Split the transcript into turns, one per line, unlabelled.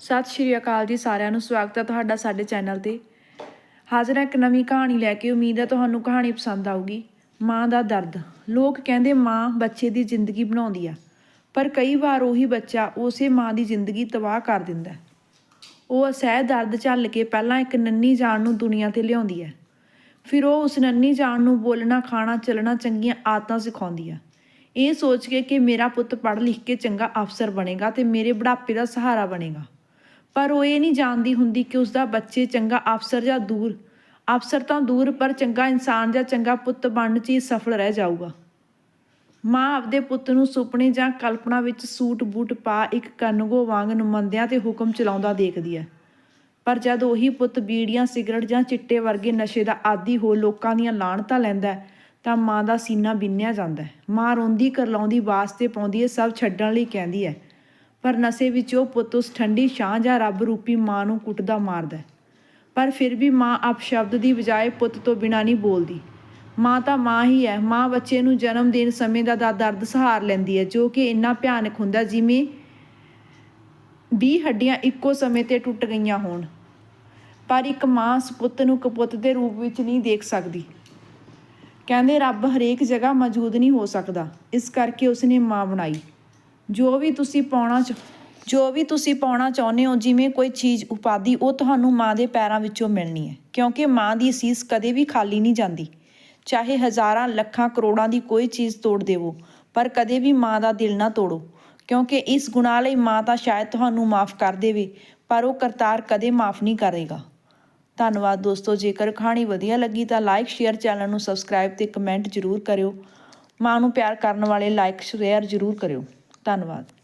ਸਤਿ ਸ਼੍ਰੀ ਅਕਾਲ ਜੀ ਸਾਰਿਆਂ ਨੂੰ, ਸਵਾਗਤ ਹੈ ਤੁਹਾਡਾ ਸਾਡੇ ਚੈਨਲ ਤੇ। ਹਾਜ਼ਰ ਹਾਂ ਇੱਕ ਨਵੀਂ ਕਹਾਣੀ ਲੈ ਕੇ, ਉਮੀਦ ਹੈ ਤੁਹਾਨੂੰ ਕਹਾਣੀ ਪਸੰਦ ਆਊਗੀ। ਮਾਂ ਦਾ ਦਰਦ। ਲੋਕ ਕਹਿੰਦੇ ਮਾਂ ਬੱਚੇ ਦੀ ਜ਼ਿੰਦਗੀ ਬਣਾਉਂਦੀ ਆ, ਪਰ ਕਈ ਵਾਰ ਉਹੀ ਬੱਚਾ ਉਸੇ ਮਾਂ ਦੀ ਜ਼ਿੰਦਗੀ ਤਬਾਹ ਕਰ ਦਿੰਦਾ ਉਹ ਅਸਹਿ ਦਰਦ ਝੱਲ ਕੇ ਪਹਿਲਾਂ ਇੱਕ ਨੰਨੀ ਜਾਨ ਨੂੰ ਦੁਨੀਆ ਤੇ ਲਿਆਉਂਦੀ ਹੈ, ਫਿਰ ਉਹ ਉਸ ਨੰਨੀ ਜਾਨ ਨੂੰ ਬੋਲਣਾ, ਖਾਣਾ, ਚੱਲਣਾ, ਚੰਗੀਆਂ ਆਦਤਾਂ ਸਿਖਾਉਂਦੀ ਆ। ਇਹ ਸੋਚ ਕੇ ਕਿ ਮੇਰਾ ਪੁੱਤ ਪੜ੍ਹ ਲਿਖ ਕੇ ਚੰਗਾ ਅਫਸਰ ਬਣੇਗਾ ਤੇ ਮੇਰੇ ਬੁਢਾਪੇ ਦਾ ਸਹਾਰਾ ਬਣੇਗਾ। ਪਰ ਉਹ ਇਹ ਨਹੀਂ ਜਾਣਦੀ ਹੁੰਦੀ ਕਿ ਉਸ ਦਾ ਬੱਚੇ ਚੰਗਾ ਅਫਸਰ ਜਾਂ ਦੂਰ। ਅਫਸਰ ਤਾਂ ਦੂਰ, ਪਰ ਚੰਗਾ ਇਨਸਾਨ ਜਾਂ ਚੰਗਾ ਪੁੱਤ ਬਣਨ 'ਚ ਹੀ ਸਫਲ ਰਹਿ ਜਾਊਗਾ। ਮਾਂ ਆਪਦੇ ਪੁੱਤ ਨੂੰ ਸੁਪਨੇ ਜਾਂ ਕਲਪਨਾ ਵਿੱਚ ਸੂਟ ਬੂਟ ਪਾ ਇੱਕ ਕਨਗੋ ਵਾਂਗ ਨੁਮੰਦਿਆਂ ਤੇ ਹੁਕਮ ਚਲਾਉਂਦਾ ਦੇਖਦੀ ਹੈ। ਪਰ ਜਦ ਉਹੀ ਪੁੱਤ ਬੀੜੀਆਂ, ਸਿਗਰਟ ਜਾਂ ਚਿੱਟੇ ਵਰਗੇ ਨਸ਼ੇ ਦਾ ਆਦੀ ਹੋ ਲੋਕਾਂ ਦੀਆਂ ਲਾਹਣਤਾਂ ਲੈਂਦਾ ਤਾਂ ਮਾਂ ਦਾ ਸੀਨਾ ਬਿੰਨਿਆ ਜਾਂਦਾ ਮਾਂ ਰੋਂਦੀ, ਕਰਲਾਉਂਦੀ, ਵਾਸਤੇ ਪਾਉਂਦੀ ਹੈ, ਸਭ ਛੱਡਣ ਲਈ ਕਹਿੰਦੀ ਹੈ। ਪਰ ਨਸ਼ੇ ਵਿੱਚ ਉਹ ਪੁੱਤ ਉਸ ਠੰਡੀ ਛਾਂ ਜਾਂ ਰੱਬ ਰੂਪੀ ਮਾਂ ਨੂੰ ਕੁੱਟਦਾ ਮਾਰਦਾ ਪਰ ਫਿਰ ਵੀ ਮਾਂ ਆਪ ਸ਼ਬਦ ਦੀ ਬਜਾਏ ਪੁੱਤ ਤੋਂ ਬਿਨਾਂ ਨਹੀਂ ਬੋਲਦੀ। ਮਾਂ ਤਾਂ ਮਾਂ ਹੀ ਹੈ। ਮਾਂ ਬੱਚੇ ਨੂੰ ਜਨਮ ਦੇਣ ਸਮੇਂ ਦਾ ਦਾ, ਦਰਦ ਸਹਾਰ ਲੈਂਦੀ ਹੈ, ਜੋ ਕਿ ਇੰਨਾ ਭਿਆਨਕ ਹੁੰਦਾ ਜਿਵੇਂ 20 ਹੱਡੀਆਂ ਇੱਕੋ ਸਮੇਂ ਤੇ ਟੁੱਟ ਗਈਆਂ ਹੋਣ। ਪਰ ਇੱਕ ਮਾਂ ਸੁਪੁੱਤ ਨੂੰ ਕਪੁੱਤ ਦੇ ਰੂਪ ਵਿੱਚ ਨਹੀਂ ਦੇਖ ਸਕਦੀ। ਕਹਿੰਦੇ, ਰੱਬ ਹਰੇਕ ਜਗ੍ਹਾ ਮੌਜੂਦ ਨਹੀਂ ਹੋ ਸਕਦਾ। ਇਸ ਕਰਕੇ ਉਸਨੇ ਮਾਂ ਬਣਾਈ। ਜੋ ਵੀ ਤੁਸੀਂ ਪਾਉਣਾ ਚ ਜੋ ਵੀ ਤੁਸੀਂ ਪਾਉਣਾ ਚਾਹੁੰਦੇ ਹੋ, ਜਿਵੇਂ ਕੋਈ ਚੀਜ਼ ਉਪਾਦੀ, ਉਹ ਤੁਹਾਨੂੰ ਮਾਂ ਦੇ ਪੈਰਾਂ ਵਿੱਚੋਂ ਮਿਲਣੀ ਹੈ। ਕਿਉਂਕਿ ਮਾਂ ਦੀ ਸੀਸ ਕਦੇ ਵੀ ਖਾਲੀ ਨਹੀਂ ਜਾਂਦੀ। ਚਾਹੇ ਹਜ਼ਾਰਾਂ, ਲੱਖਾਂ, ਕਰੋੜਾਂ ਦੀ ਕੋਈ ਚੀਜ਼ ਤੋੜ ਦੇਵੋ, ਪਰ ਕਦੇ ਵੀ ਮਾਂ ਦਾ ਦਿਲ ਨਾ ਤੋੜੋ। ਕਿਉਂਕਿ ਇਸ ਗੁਨਾਹ ਲਈ ਮਾਂ ਤਾਂ ਸ਼ਾਇਦ ਤੁਹਾਨੂੰ ਮਾਫ ਕਰ ਦੇਵੇ, ਪਰ ਉਹ ਕਰਤਾਰ ਕਦੇ ਮਾਫ ਨਹੀਂ ਕਰੇਗਾ। ਧੰਨਵਾਦ ਦੋਸਤੋ, ਜੇਕਰ ਕਹਾਣੀ ਵਧੀਆ ਲੱਗੀ ਤਾਂ ਲਾਈਕ ਸ਼ੇਅਰ ਚੈਨਲ ਨੂੰ ਸਬਸਕ੍ਰਾਈਬ ਤੇ ਕਮੈਂਟ ਜ਼ਰੂਰ ਕਰਿਓ। ਮਾਂ ਨੂੰ ਪਿਆਰ ਕਰਨ ਵਾਲੇ ਲਾਈਕ ਸ਼ੇਅਰ ਜ਼ਰੂਰ ਕਰਿਓ। ਧੰਨਵਾਦ।